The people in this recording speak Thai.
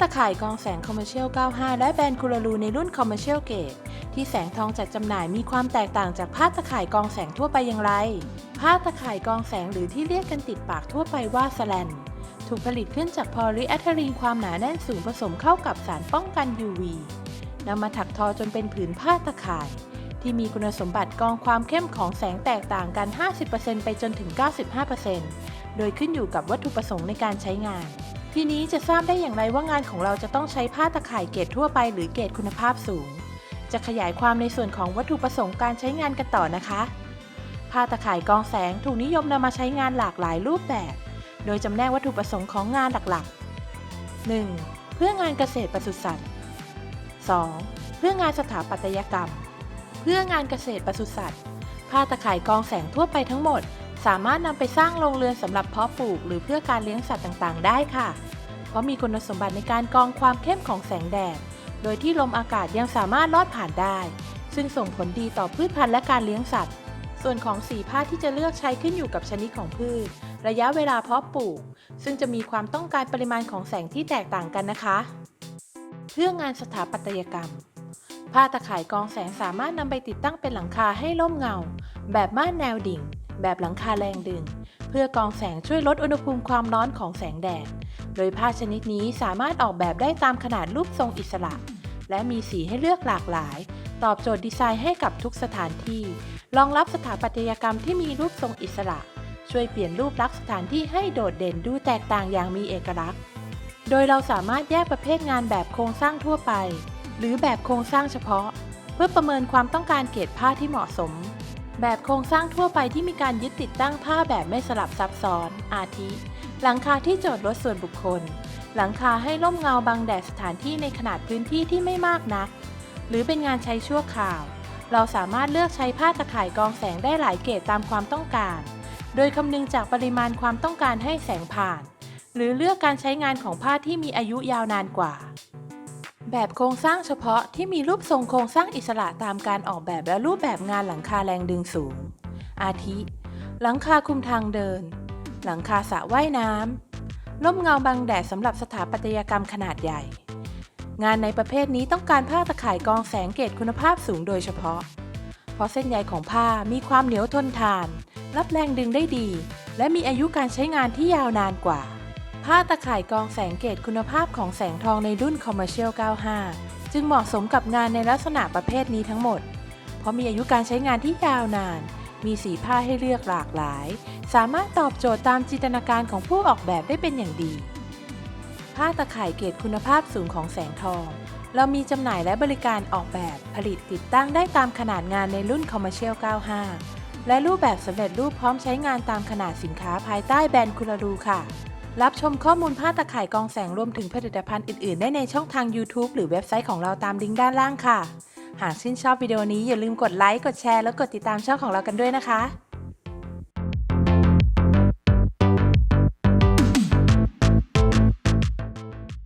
ตะข่ายกองแสง Commercial 95 และแบรนด์คูลารูในรุ่น Commercial Gate ที่แสงทองจัดจำหน่ายมีความแตกต่างจากผ้าตะข่ายกองแสงทั่วไปอย่างไร ผ้าตะข่ายกองแสงหรือที่เรียกกันติดปากทั่วไปว่าสแลนถูกผลิตขึ้นจากพอลีแอทลีนความหนาแน่นสูงผสมเข้ากับสารป้องกัน UV นำมาถักทอจนเป็นผืนผ้าตะข่าย ที่มีคุณสมบัติกรองความเข้มของแสงแตกต่างกัน 50%ไปจนถึง 95%โดยขึ้นอยู่กับวัตถุประสงค์ในการใช้งาน ทีนี้จะทราบได้อย่างไรว่างานของเราจะต้องใช้ผ้าตะข่ายเกรดทั่วไปหรือเกรดคุณภาพสูง จะขยายความในส่วนของวัตถุประสงค์การใช้งานกันต่อนะคะ ผ้าตะข่ายกองแสงถูกนิยมนำมาใช้งานหลากหลายรูปแบบ โดยจำแนกวัตถุประสงค์ของงานหลักๆ 1. เพื่องานเกษตรปศุสัตว์ 2. เพื่องานสถาปัตยกรรม เพื่องานเกษตรปศุสัตว์ผ้าตะข่ายกองแสงทั่วไปทั้งหมด สามารถนำไปสร้างโรงเรือนสำหรับเพาะปลูก หรือเพื่อการเลี้ยงสัตว์ต่างๆ ได้ค่ะ เพราะมีคุณสมบัติในการกรองความเข้มของแสงแดด โดยที่ลมอากาศยังสามารถลอดผ่านได้ ซึ่งส่งผลดีต่อพืชพันธุ์และการเลี้ยงสัตว์ ส่วนของสีผ้าที่จะเลือกใช้ขึ้นอยู่กับชนิดของพืช ระยะเวลาเพาะปลูก ซึ่งจะมีความต้องการปริมาณของแสงที่แตกต่างกันนะคะ เพื่องานสถาปัตยกรรมผ้าตะข่ายกองแสงสามารถนำไปติดตั้งเป็นหลังคาให้ร่มเงา แบบม่านแนวดิ่ง แบบหลังคาแรงดึง เพื่อกองแสงช่วยลดอุณหภูมิความร้อนของแสงแดด โดยผ้าชนิดนี้สามารถออกแบบได้ตามขนาดรูปทรงอิสระ และมีสีให้เลือกหลากหลาย ตอบโจทย์ดีไซน์ให้กับทุกสถานที่ รองรับสถาปัตยกรรมที่มีรูปทรงอิสระ ช่วยเปลี่ยนรูปลักษณ์สถานที่ให้โดดเด่นดูแตกต่างอย่างมีเอกลักษณ์ โดยเราสามารถแยกประเภทงานแบบโครงสร้างทั่วไป หรือแบบโครงสร้างเฉพาะ เพื่อประเมินความต้องการเกรดผ้าที่เหมาะสม แบบโครงสร้างทั่วไปที่มีการยึดติดตั้งผ้าแบบไม่สลับซับซ้อน อาทิ หลังคาที่จอดรถส่วนบุคคล หลังคาให้ร่มเงาบังแดดสถานที่ในขนาดพื้นที่ที่ไม่มากนัก หรือเป็นงานใช้ชั่วคราว เราสามารถเลือกใช้ผ้าตะข่ายกองแสงได้หลายเกรดตามความต้องการ โดยคำนึงจากปริมาณความต้องการให้แสงผ่าน หรือเลือกการใช้งานของผ้าที่มีอายุยาวนานกว่า แบบโครงสร้างเฉพาะที่มีรูปทรงโครงสร้างอิสระตามการออกแบบและรูปแบบงานหลังคาแรงดึงสูง อาทิ หลังคาคุมทางเดิน หลังคาสระว่ายน้ำร่มเงาบังแดดสำหรับสถาปัตยกรรมขนาดใหญ่ งานในประเภทนี้ต้องการผ้าตะข่ายกองแสงเกรดคุณภาพสูงโดยเฉพาะ เพราะเส้นใยของผ้ามีความเหนียวทนทาน รับแรงดึงได้ดี และมีอายุการใช้งานที่ยาวนานกว่า ผ้าตะข่ายกองแสงเกรดคุณภาพของแสงทองในรุ่น Commercial 95 จึงเหมาะสมกับงานในลักษณะประเภทนี้ทั้งหมด เพราะมีอายุการใช้งานที่ยาวนาน มีสีผ้าให้เลือกหลากหลาย สามารถตอบโจทย์ตามจินตนาการของผู้ออกแบบได้เป็นอย่างดี ผ้าตะข่ายเกรดคุณภาพสูงของแสงทอง เรามีจำหน่ายและบริการออกแบบผลิตติดตั้งได้ตามขนาดงานในรุ่น Commercial 95 และรูปแบบสำเร็จรูปพร้อมใช้งานตามขนาดสินค้าภายใต้แบรนด์คุรารูค่ะ รับชมข้อมูลผ้าตะข่ายกองแสงรวมถึงผลิตภัณฑ์อื่น ๆ ได้ในช่องทาง YouTube หรือเว็บไซต์ของเราตามลิงก์ด้านล่างค่ะ หากชื่นชอบวิดีโอนี้อย่าลืมกดไลค์ กดแชร์ แล้วกดติดตามช่องของเรากันด้วยนะคะ